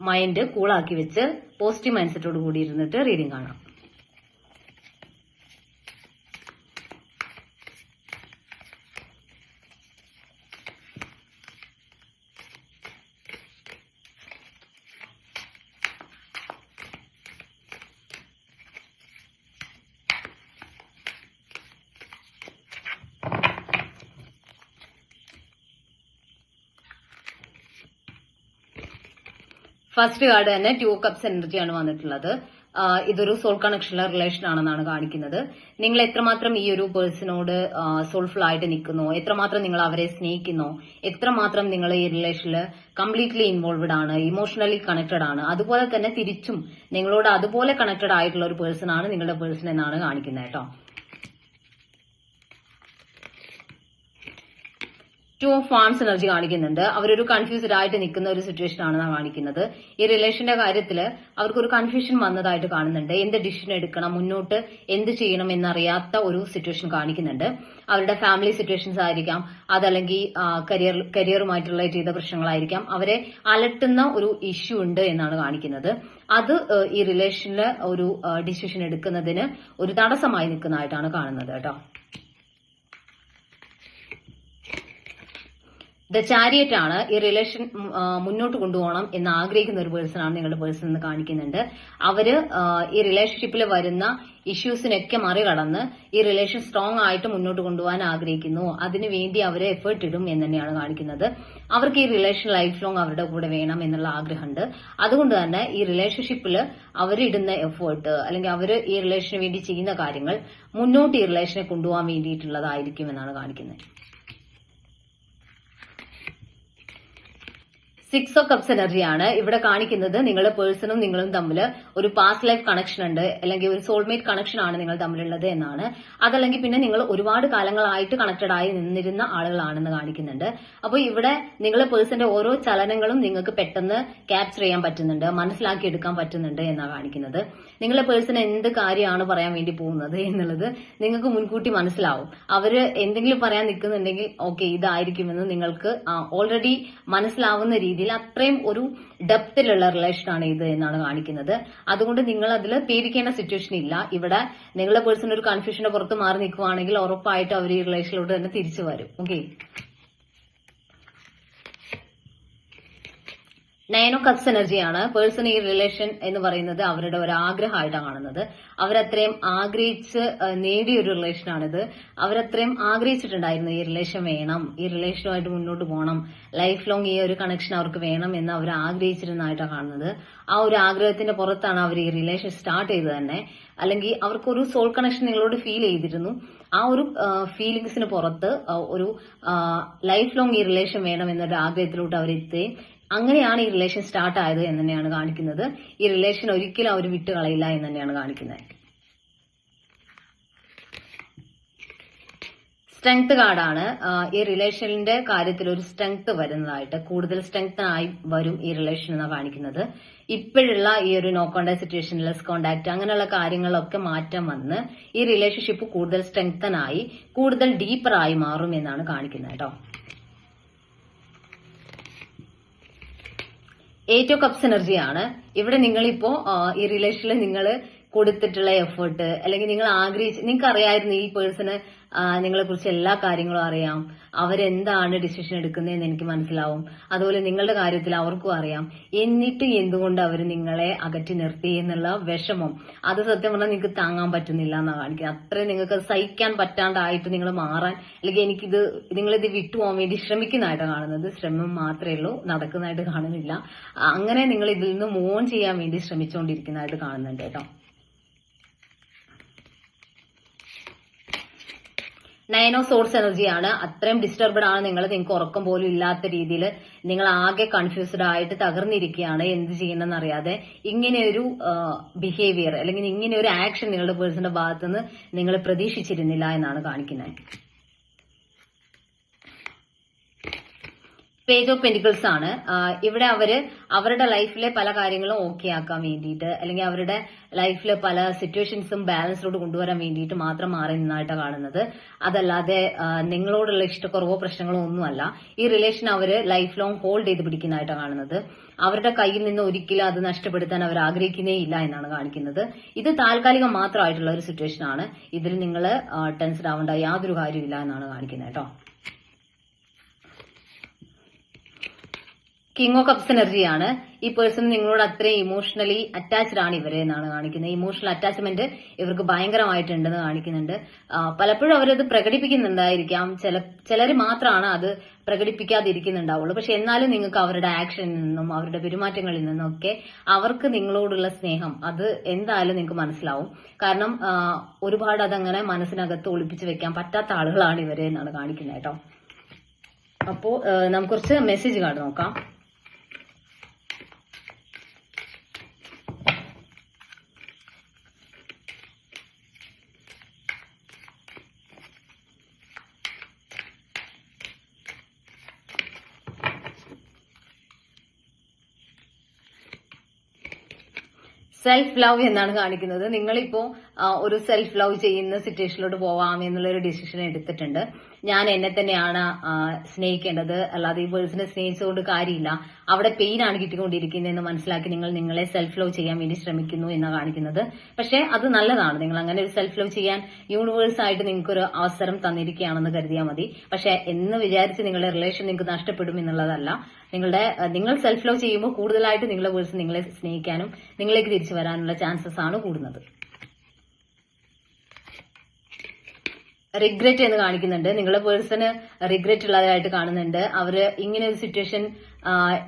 Mind കൂളാക്കി വെച്ച് positive mind സെറ്റോട് കൂടി ഇരുന്നിട്ട് റീഡിംഗ് കാണാം. ഫസ്റ്റ് കാർഡ് തന്നെ ടു കപ്സ് എനർജിയാണ് വന്നിട്ടുള്ളത്. ഇതൊരു സോൾ കണക്ഷനുള്ള റിലേഷൻ ആണെന്നാണ് കാണിക്കുന്നത്. നിങ്ങൾ എത്രമാത്രം ഈ ഒരു പേഴ്സണോട് സോൾഫുൾ ആയിട്ട് നിൽക്കുന്നു? എത്രമാത്രം നിങ്ങൾ അവരെ സ്നേഹിക്കുന്നു? എത്രമാത്രം നിങ്ങൾ ഈ റിലേഷനിൽ കംപ്ലീറ്റ്ലി ഇൻവോൾവഡ് ആണ് ഇമോഷണലി കണക്റ്റഡ് ആണ്? അതുപോലെ തന്നെ തിരിച്ചും നിങ്ങളോട് അതുപോലെ കണക്റ്റഡ് ആയിട്ടുള്ള ഒരു പേഴ്സൺ ആണ് നിങ്ങളുടെ പേഴ്സൺ എന്നാണ് കാണിക്കുന്നത് കേട്ടോ. ടു ഓഫ് ഫാൻസ് എനർജി കാണിക്കുന്നുണ്ട്. അവരൊരു കൺഫ്യൂസ്ഡ് ആയിട്ട് നിൽക്കുന്ന ഒരു സിറ്റുവേഷൻ ആണെന്നാണ് കാണിക്കുന്നത്. ഈ റിലേഷന്റെ കാര്യത്തിൽ അവർക്കൊരു കൺഫ്യൂഷൻ വന്നതായിട്ട് കാണുന്നുണ്ട്. എന്ത് ഡിസിഷൻ എടുക്കണം മുന്നോട്ട് എന്ത് ചെയ്യണം എന്നറിയാത്ത ഒരു സിറ്റുവേഷൻ കാണിക്കുന്നുണ്ട്. അവരുടെ ഫാമിലി സിറ്റുവേഷൻസ് ആയിരിക്കാം അതല്ലെങ്കിൽ കരിയർ കരിയറുമായിട്ടുള്ള ചെയ്ത പ്രശ്നങ്ങളായിരിക്കാം. അവരെ അലട്ടുന്ന ഒരു ഇഷ്യൂ ഉണ്ട് എന്നാണ് കാണിക്കുന്നത്. അത് ഈ റിലേഷനിൽ ഒരു ഡിസിഷൻ എടുക്കുന്നതിന് ഒരു തടസ്സമായി നിൽക്കുന്നതായിട്ടാണ് കാണുന്നത് കേട്ടോ. ദ ചാരിയറ്റ് ആണ് ഈ റിലേഷൻ മുന്നോട്ട് കൊണ്ടുപോകണം എന്ന് ആഗ്രഹിക്കുന്ന ഒരു പേഴ്സൺ ആണ് നിങ്ങളുടെ പേഴ്സൺ എന്ന് കാണിക്കുന്നുണ്ട്. അവർ ഈ റിലേഷൻഷിപ്പിൽ വരുന്ന ഇഷ്യൂസിനൊക്കെ മറികടന്ന് ഈ റിലേഷൻ സ്ട്രോങ് ആയിട്ട് മുന്നോട്ട് കൊണ്ടുപോകാൻ ആഗ്രഹിക്കുന്നു. അതിനുവേണ്ടി അവരെ എഫേർട്ട് ഇടും എന്ന് തന്നെയാണ് കാണിക്കുന്നത്. അവർക്ക് ഈ റിലേഷൻ ലൈഫ് ലോങ് അവരുടെ കൂടെ വേണം എന്നുള്ള ആഗ്രഹമുണ്ട്. അതുകൊണ്ട് തന്നെ ഈ റിലേഷൻഷിപ്പിൽ അവരിടുന്ന എഫേർട്ട് അല്ലെങ്കിൽ അവർ ഈ റിലേഷന് വേണ്ടി ചെയ്യുന്ന കാര്യങ്ങൾ മുന്നോട്ട് ഈ റിലേഷനെ കൊണ്ടുപോകാൻ വേണ്ടിയിട്ടുള്ളതായിരിക്കും എന്നാണ് കാണിക്കുന്നത്. സിക്സ് ഓഫ് കപ്സ് എനർജിയാണ് ഇവിടെ കാണിക്കുന്നത്. നിങ്ങളുടെ പേഴ്സണും നിങ്ങളും തമ്മിൽ ഒരു പാസ്റ്റ് ലൈഫ് കണക്ഷൻ ഉണ്ട്. അല്ലെങ്കിൽ ഒരു സോൾമേറ്റ് കണക്ഷൻ ആണ് നിങ്ങൾ തമ്മിലുള്ളത് എന്നാണ്. അതല്ലെങ്കിൽ പിന്നെ നിങ്ങൾ ഒരുപാട് കാലങ്ങളായിട്ട് കണക്റ്റഡ് ആയി നിന്നിരുന്ന ആളുകളാണെന്ന് കാണിക്കുന്നുണ്ട്. അപ്പോൾ ഇവിടെ നിങ്ങളുടെ പേഴ്സന്റെ ഓരോ ചലനങ്ങളും നിങ്ങൾക്ക് പെട്ടെന്ന് ക്യാപ്ചർ ചെയ്യാൻ പറ്റുന്നുണ്ട്. മനസ്സിലാക്കി എടുക്കാൻ പറ്റുന്നുണ്ട് എന്നാണ് കാണിക്കുന്നത്. നിങ്ങളുടെ പേഴ്സൺ എന്ത് കാര്യമാണ് പറയാൻ വേണ്ടി പോകുന്നത് എന്നുള്ളത് നിങ്ങൾക്ക് മുൻകൂട്ടി മനസ്സിലാവും. അവർ എന്തെങ്കിലും പറയാൻ നിൽക്കുന്നുണ്ടെങ്കിൽ ഓക്കെ ഇതായിരിക്കുമെന്ന് നിങ്ങൾക്ക് ഓൾറെഡി മനസ്സിലാവുന്ന രീതിയിൽ അത്രയും ഒരു ഡെപ്തിലുള്ള റിലേഷൻ ആണ് ഇത് എന്നാണ് കാണിക്കുന്നത്. അതുകൊണ്ട് നിങ്ങൾ അതിൽ പേടിക്കേണ്ട സിറ്റുവേഷൻ ഇല്ല. ഇവിടെ നിങ്ങളുടെ പേഴ്സൺ ഒരു കൺഫ്യൂഷന്റെ പുറത്ത് മാറി നിൽക്കുവാണെങ്കിൽ ഉറപ്പായിട്ട് അവർ ഈ റിലേഷനിലോട്ട് തന്നെ തിരിച്ചു വരും. ഓക്കെ നയൻ ഓഫ് കപ്സ് എനർജിയാണ് പേഴ്സൺ ഈ റിലേഷൻ എന്ന് പറയുന്നത് അവരുടെ ഒരു ആഗ്രഹമായിട്ടാണ് കാണുന്നത്. അവരത്രയും ആഗ്രഹിച്ച് നേടിയ ഒരു റിലേഷനാണിത് അവരത്രയും ആഗ്രഹിച്ചിട്ടുണ്ടായിരുന്നു ഈ റിലേഷൻ വേണം. ഈ റിലേഷനുമായിട്ട് മുന്നോട്ട് പോകണം. ലൈഫ് ലോങ് ഈ ഒരു കണക്ഷൻ അവർക്ക് വേണം എന്ന് അവർ ആഗ്രഹിച്ചിരുന്നതായിട്ടാണ് കാണുന്നത്. ആ ഒരു ആഗ്രഹത്തിന്റെ പുറത്താണ് അവർ ഈ റിലേഷൻ സ്റ്റാർട്ട് ചെയ്തത് തന്നെ. അല്ലെങ്കിൽ അവർക്കൊരു സോൾ കണക്ഷൻ നിങ്ങളോട് ഫീൽ ചെയ്തിരുന്നു. ആ ഒരു ഫീലിങ്സിന് പുറത്ത് ഒരു ലൈഫ് ലോങ് ഈ റിലേഷൻ വേണം എന്നൊരു ആഗ്രഹത്തിലോട്ട് അവരെത്തുകയും അങ്ങനെയാണ് ഈ റിലേഷൻ സ്റ്റാർട്ട് ആയത് എന്ന് തന്നെയാണ് കാണിക്കുന്നത്. ഈ റിലേഷൻ ഒരിക്കലും അവർ വിട്ടുകളയില്ല എന്ന് തന്നെയാണ് കാണിക്കുന്നത്. സ്ട്രെങ്ത് കാർഡാണ് ഈ റിലേഷനിന്റെ കാര്യത്തിൽ ഒരു സ്ട്രെങ്ത് വരുന്നതായിട്ട് കൂടുതൽ സ്ട്രെങ്ത് ആയി വരും ഈ റിലേഷൻ എന്നാണ് കാണിക്കുന്നത്. ഇപ്പോഴുള്ള ഈ ഒരു no contact situation less contact അങ്ങനെയുള്ള കാര്യങ്ങളൊക്കെ മാറ്റം വന്ന് ഈ റിലേഷൻഷിപ്പ് കൂടുതൽ സ്ട്രെങ്തനായി കൂടുതൽ ഡീപ്പറായി മാറും എന്നാണ് കാണിക്കുന്നത് കേട്ടോ. ഓഫ് കപ്സ് എനർജിയാണ് ഇവിടെ നിങ്ങളിപ്പോ ഈ റിലേഷനിൽ നിങ്ങൾ കൊടുത്തിട്ടുള്ള എഫേർട്ട് അല്ലെങ്കിൽ നിങ്ങൾ ആഗ്രഹിച്ച് നിങ്ങൾക്ക് അറിയായിരുന്നു ഈ പേഴ്സണ് നിങ്ങളെ കുറിച്ച് എല്ലാ കാര്യങ്ങളും അറിയാം. അവരെന്താണ് ഡിസിഷൻ എടുക്കുന്നതെന്ന് എനിക്ക് മനസ്സിലാവും. അതുപോലെ നിങ്ങളുടെ കാര്യത്തിൽ അവർക്കും അറിയാം. എന്നിട്ട് എന്തുകൊണ്ട് അവർ നിങ്ങളെ അകറ്റി നിർത്തി എന്നുള്ള വിഷമം. അത് സത്യം പറഞ്ഞാൽ നിങ്ങൾക്ക് താങ്ങാൻ പറ്റുന്നില്ല എന്നാണ് കാണിക്കുന്നത്. അത്രയും നിങ്ങൾക്ക് സഹിക്കാൻ പറ്റാണ്ടായിട്ട് നിങ്ങൾ മാറാൻ അല്ലെങ്കിൽ എനിക്കിത് നിങ്ങളിത് വിട്ടുപോകാൻ വേണ്ടി ശ്രമിക്കുന്നതായിട്ട് കാണുന്നത്. ശ്രമം മാത്രമേ ഉള്ളൂ നടക്കുന്നതായിട്ട് കാണുന്നില്ല. അങ്ങനെ നിങ്ങൾ ഇതിൽ നിന്ന് മോൺ ചെയ്യാൻ വേണ്ടി ശ്രമിച്ചുകൊണ്ടിരിക്കുന്നതായിട്ട് കാണുന്നുണ്ട് കേട്ടോ. ഓഫ് സോഴ്സ് എനർജിയാണ് അത്രയും ഡിസ്റ്റർബ്ഡ് ആണ് നിങ്ങൾ. നിങ്ങൾക്ക് ഉറക്കം പോലും ഇല്ലാത്ത രീതിയിൽ നിങ്ങൾ ആകെ കൺഫ്യൂസ്ഡ് ആയിട്ട് തകർന്നിരിക്കുകയാണ്. എന്ത് ചെയ്യണമെന്ന് അറിയാതെ ഇങ്ങനെ ഒരു ബിഹേവിയർ അല്ലെങ്കിൽ ഇങ്ങനെ ഒരു ആക്ഷൻ നിങ്ങളുടെ പേഴ്സന്റെ ഭാഗത്തുനിന്ന് നിങ്ങൾ പ്രതീക്ഷിച്ചിരുന്നില്ല എന്നാണ് കാണിക്കുന്നത്. പേജ് ഓഫ് പെന്റിക്കിൾസ് ആണ്. ഇവിടെ അവർ അവരുടെ ലൈഫിലെ പല കാര്യങ്ങളും ഓക്കെ ആക്കാൻ വേണ്ടിയിട്ട് അല്ലെങ്കിൽ അവരുടെ ലൈഫിലെ പല സിറ്റുവേഷൻസും ബാലൻസിലോട്ട് കൊണ്ടുവരാൻ വേണ്ടിയിട്ട് മാത്രം മാറി നിന്നായിട്ടാണ് കാണുന്നത്. അതല്ലാതെ നിങ്ങളോടുള്ള ഇഷ്ടക്കുറവോ പ്രശ്നങ്ങളോ ഒന്നുമല്ല. ഈ റിലേഷൻ അവർ ലൈഫ് ലോങ് ഹോൾഡ് ചെയ്ത് പിടിക്കുന്നതായിട്ടാണ് കാണുന്നത്. അവരുടെ കയ്യിൽ നിന്ന് ഒരിക്കലും അത് നഷ്ടപ്പെടുത്താൻ അവർ ആഗ്രഹിക്കുന്നേ ഇല്ല എന്നാണ് കാണിക്കുന്നത്. ഇത് താൽക്കാലികം മാത്രമായിട്ടുള്ള ഒരു സിറ്റുവേഷൻ ആണ്. ഇതിൽ നിങ്ങൾ ടെൻസ്ഡ് ആവേണ്ട യാതൊരു കാര്യമില്ല എന്നാണ് കാണിക്കുന്നത് കേട്ടോ. കിങ് ഓഫ് കപ്സ് എനർജിയാണ് ഈ പേഴ്സൺ നിങ്ങളോട് അത്രയും ഇമോഷണലി അറ്റാച്ച്ഡ് ആണ് ഇവരെ എന്നാണ് കാണിക്കുന്നത്. ഇമോഷണൽ അറ്റാച്ച്മെന്റ് ഇവർക്ക് ഭയങ്കരമായിട്ടുണ്ടെന്ന് കാണിക്കുന്നുണ്ട്. പലപ്പോഴും അവരത് പ്രകടിപ്പിക്കുന്നുണ്ടായിരിക്കാം. ചില ചിലർ മാത്രമാണ് അത് പ്രകടിപ്പിക്കാതിരിക്കുന്നുണ്ടാവുള്ളൂ. പക്ഷെ എന്നാലും നിങ്ങൾക്ക് അവരുടെ ആക്ഷനിൽ നിന്നും അവരുടെ പെരുമാറ്റങ്ങളിൽ നിന്നും ഒക്കെ അവർക്ക് നിങ്ങളോടുള്ള സ്നേഹം അത് എന്തായാലും നിങ്ങൾക്ക് മനസ്സിലാവും. കാരണം ഒരുപാട് അതങ്ങനെ മനസ്സിനകത്ത് ഒളിപ്പിച്ച് വെക്കാൻ പറ്റാത്ത ആളുകളാണ് ഇവരെ എന്നാണ് കാണിക്കുന്നത് കേട്ടോ. അപ്പോ നമുക്ക് കുറച്ച് മെസ്സേജ് കാർഡ് നോക്കാം. സെൽഫ് ലവ് എന്നാണ് കാണിക്കുന്നത്. നിങ്ങളിപ്പോ ഒരു സെൽഫ് ലവ് ചെയ്യുന്ന സിറ്റുവേഷനിലോട്ട് പോവാം എന്നുള്ള ഒരു ഡിസിഷൻ എടുത്തിട്ടുണ്ട്. ഞാൻ എന്നെ തന്നെയാണ് സ്നേഹിക്കേണ്ടത്. അല്ലാതെ ഈ പേഴ്സണെ സ്നേഹിച്ചുകൊണ്ട് കാര്യമില്ല. അവിടെ പെയിൻ ആണ് കിട്ടിക്കൊണ്ടിരിക്കുന്നതെന്ന് മനസ്സിലാക്കി നിങ്ങൾ നിങ്ങളെ സെൽഫ് ലവ് ചെയ്യാൻ വേണ്ടി ശ്രമിക്കുന്നു എന്നാണ് കാണിക്കുന്നത്. പക്ഷേ അത് നല്ലതാണ്. നിങ്ങൾ അങ്ങനെ ഒരു സെൽഫ് ലവ് ചെയ്യാൻ യൂണിവേഴ്സ് ആയിട്ട് നിങ്ങൾക്ക് ഒരു അവസരം തന്നിരിക്കുകയാണെന്ന് കരുതിയാൽ മതി. പക്ഷെ എന്ന് വിചാരിച്ച് നിങ്ങളുടെ റിലേഷൻ നിങ്ങൾക്ക് നഷ്ടപ്പെടും എന്നുള്ളതല്ല. നിങ്ങളുടെ നിങ്ങൾ സെൽഫ് ലവ് ചെയ്യുമ്പോൾ കൂടുതലായിട്ട് നിങ്ങളെ പേഴ്സൺ നിങ്ങളെ സ്നേഹിക്കാനും നിങ്ങളേക്ക് തിരിച്ചു വരാനുള്ള ചാൻസസ് ആണ് കൂടുന്നത്. റിഗ്രറ്റ് എന്ന് കാണിക്കുന്നുണ്ട്. നിങ്ങളുടെ പേഴ്സണ് റിഗ്രറ്റ് ഉള്ളതായിട്ട് കാണുന്നുണ്ട്. അവർ ഇങ്ങനെ ഒരു സിറ്റുവേഷൻ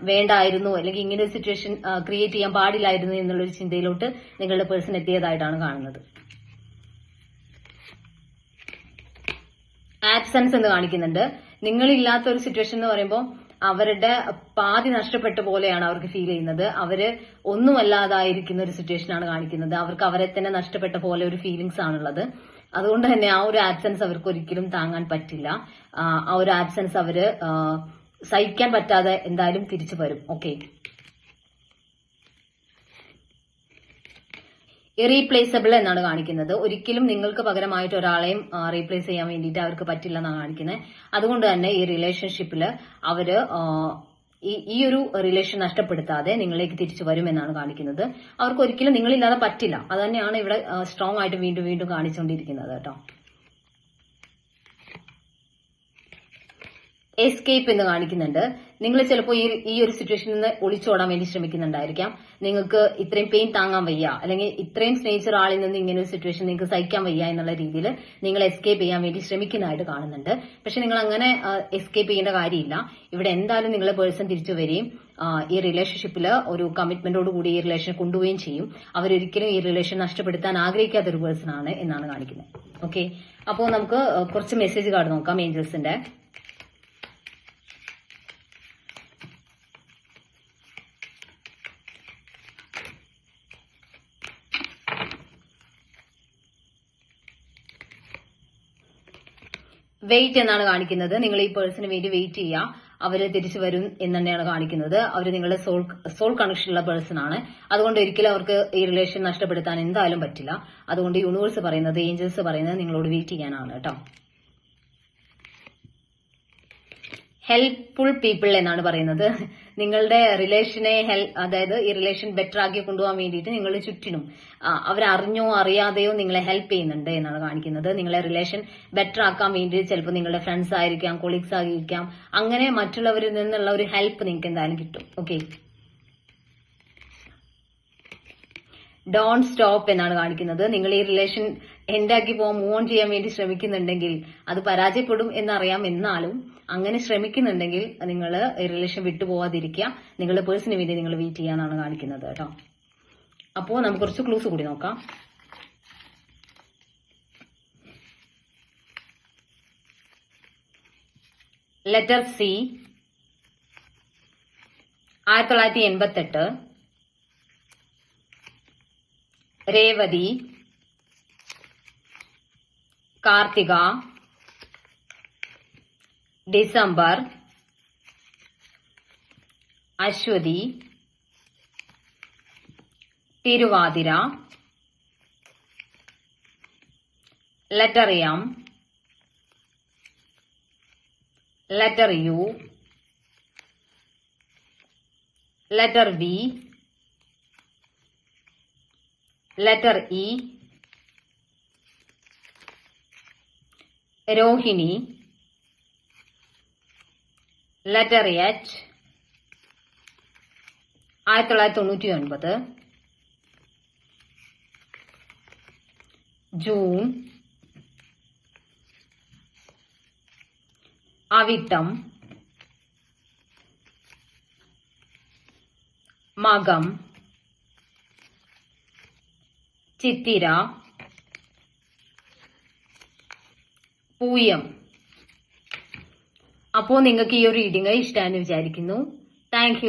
വേണ്ടായിരുന്നു അല്ലെങ്കിൽ ഇങ്ങനെ ഒരു സിറ്റുവേഷൻ ക്രിയേറ്റ് ചെയ്യാൻ പാടില്ലായിരുന്നു എന്നുള്ളൊരു ചിന്തയിലോട്ട് നിങ്ങളുടെ പേഴ്സൺ എത്തിയതായിട്ടാണ് കാണുന്നത്. ആബ്സെൻസ് എന്ന് കാണിക്കുന്നുണ്ട്. നിങ്ങളില്ലാത്ത ഒരു സിറ്റുവേഷൻ എന്ന് പറയുമ്പോൾ അവരുടെ പാതി നഷ്ടപ്പെട്ട പോലെയാണ് അവർക്ക് ഫീൽ ചെയ്യുന്നത്. അവർ ഒന്നുമല്ലാതായിരിക്കുന്ന ഒരു സിറ്റുവേഷൻ ആണ് കാണിക്കുന്നത്. അവർക്ക് അവരെ തന്നെ നഷ്ടപ്പെട്ട പോലെ ഒരു ഫീലിങ്സ് ആണുള്ളത്. അതുകൊണ്ട് തന്നെ ആ ഒരു ആബ്സെൻസ് അവർക്ക് ഒരിക്കലും താങ്ങാൻ പറ്റില്ല. ആ, ഒരു ആബ്സെൻസ് അവർ സഹിക്കാൻ പറ്റാതെ എന്തായാലും തിരിച്ചു വരും. ഓക്കെ റീപ്ലേസബിൾ എന്നാണ് കാണിക്കുന്നത്. ഒരിക്കലും നിങ്ങൾക്ക് പകരമായിട്ട് ഒരാളെയും റീപ്ലേസ് ചെയ്യാൻ വേണ്ടിയിട്ട് അവർക്ക് പറ്റില്ല എന്നാണ് കാണിക്കുന്നത്. അതുകൊണ്ട് തന്നെ ഈ റിലേഷൻഷിപ്പിൽ അവർ ഈ ഒരു റിലേഷൻ നഷ്ടപ്പെടുത്താതെ നിങ്ങളിലേക്ക് തിരിച്ചു വരുമെന്നാണ് കാണിക്കുന്നത്. അവർക്ക് ഒരിക്കലും നിങ്ങളില്ലാതെ പറ്റില്ല. അത് തന്നെയാണ് ഇവിടെ സ്ട്രോങ് ആയിട്ട് വീണ്ടും വീണ്ടും കാണിച്ചുകൊണ്ടിരിക്കുന്നത് കേട്ടോ. എസ്കേപ്പ് എന്ന് കാണിക്കുന്നുണ്ട്. നിങ്ങൾ ചിലപ്പോൾ ഈ ഈ ഒരു സിറ്റുവേഷനിൽ നിന്ന് ഒളിച്ചോടാൻ വേണ്ടി ശ്രമിക്കുന്നുണ്ടായിരിക്കാം. നിങ്ങൾക്ക് ഇത്രയും പെയിൻ താങ്ങാൻ വയ്യ. അല്ലെങ്കിൽ ഇത്രയും സ്നേഹിച്ച ഒരാളിൽ നിന്ന് ഇങ്ങനെ ഒരു സിറ്റുവേഷൻ നിങ്ങൾക്ക് സഹിക്കാൻ വയ്യ എന്നുള്ള രീതിയിൽ നിങ്ങൾ എസ്കേപ്പ് ചെയ്യാൻ വേണ്ടി ശ്രമിക്കുന്നതായിട്ട് കാണുന്നുണ്ട്. പക്ഷെ നിങ്ങൾ അങ്ങനെ എസ്കേപ്പ് ചെയ്യേണ്ട കാര്യമില്ല. ഇവിടെ എന്തായാലും നിങ്ങളെ പേഴ്സൺ തിരിച്ചു വരികയും ഈ റിലേഷൻഷിപ്പിൽ ഒരു കമ്മിറ്റ്മെന്റോട് കൂടി ഈ റിലേഷൻ കൊണ്ടുപോവുകയും ചെയ്യും. അവരൊരിക്കലും ഈ റിലേഷൻ നഷ്ടപ്പെടുത്താൻ ആഗ്രഹിക്കാത്ത ഒരു പേഴ്സൺ ആണ് എന്നാണ് കാണിക്കുന്നത്. ഓക്കെ അപ്പോൾ നമുക്ക് കുറച്ച് മെസ്സേജ് കാർഡ് നോക്കാം ഏഞ്ചൽസിന്റെ വെയിറ്റ് എന്നാണ് കാണിക്കുന്നത്. നിങ്ങൾ ഈ പേഴ്സണിന് വേണ്ടി വെയിറ്റ് ചെയ്യുക. അവർ തിരിച്ചു വരും എന്ന് തന്നെയാണ് കാണിക്കുന്നത്. അവർ നിങ്ങളുടെ സോൾ സോൾ കണക്ഷനുള്ള പേഴ്സൺ ആണ്. അതുകൊണ്ട് ഒരിക്കലും അവർക്ക് ഈ റിലേഷൻ നഷ്ടപ്പെടുത്താൻ എന്തായാലും പറ്റില്ല. അതുകൊണ്ട് യൂണിവേഴ്സ് പറയുന്നത് ഏഞ്ചൽസ് പറയുന്നത് നിങ്ങളോട് വെയിറ്റ് ചെയ്യാനാണ് കേട്ടോ. ഹെൽപ്ഫുൾ പീപ്പിൾ എന്നാണ് പറയുന്നത്. നിങ്ങളുടെ റിലേഷനെ ഹെൽ അതായത് ഈ റിലേഷൻ ബെറ്റർ ആക്കി കൊണ്ടുപോകാൻ വേണ്ടിയിട്ട് നിങ്ങളുടെ ചുറ്റിനും അവരറിഞ്ഞോ അറിയാതെയോ നിങ്ങളെ ഹെൽപ്പ് ചെയ്യുന്നുണ്ട് എന്നാണ് കാണിക്കുന്നത്. നിങ്ങളെ റിലേഷൻ ബെറ്റർ ആക്കാൻ വേണ്ടി ചിലപ്പോൾ നിങ്ങളുടെ ഫ്രണ്ട്സ് ആയിരിക്കാം കൊളീഗ്സ് ആയിരിക്കാം. അങ്ങനെ മറ്റുള്ളവരിൽ നിന്നുള്ള ഒരു ഹെൽപ്പ് നിങ്ങൾക്ക് എന്തായാലും കിട്ടും. ഓക്കെ ഡോണ്ട് സ്റ്റോപ്പ് എന്നാണ് കാണിക്കുന്നത്. നിങ്ങൾ ഈ റിലേഷൻ എൻഡാക്കി പോകാൻ മൂവ് ഓൺ ചെയ്യാൻ വേണ്ടി ശ്രമിക്കുന്നുണ്ടെങ്കിൽ അത് പരാജയപ്പെടും എന്നറിയാം എന്നാലും അങ്ങനെ ശ്രമിക്കുന്നുണ്ടെങ്കിൽ നിങ്ങൾ റിലേഷൻ വിട്ടുപോകാതിരിക്കുക നിങ്ങളുടെ പേഴ്സിന് വേണ്ടി നിങ്ങൾ വെയിറ്റ് ചെയ്യാന്നാണ് കാണിക്കുന്നത് കേട്ടോ. അപ്പോ നമുക്ക് കുറച്ച് ക്ലൂസ് കൂടി നോക്കാം. ലെറ്റർ സി ആയിരത്തി തൊള്ളായിരത്തി എൺപത്തെട്ട് Revathi. Karthika. December Ashwathi Thiruvathira letter M letter U letter V letter E Rohini letter H ആയിരത്തി തൊള്ളായിരത്തി തൊണ്ണൂറ്റി ഒൻപത് ജൂൺ. അവിട്ടം. മകം. ചിത്തിര. പൂയം. അപ്പോൾ നിങ്ങൾക്ക് ഈ ഒരു റീഡിംഗ് ഇഷ്ടമാണെന്ന് വിചാരിക്കുന്നു. താങ്ക്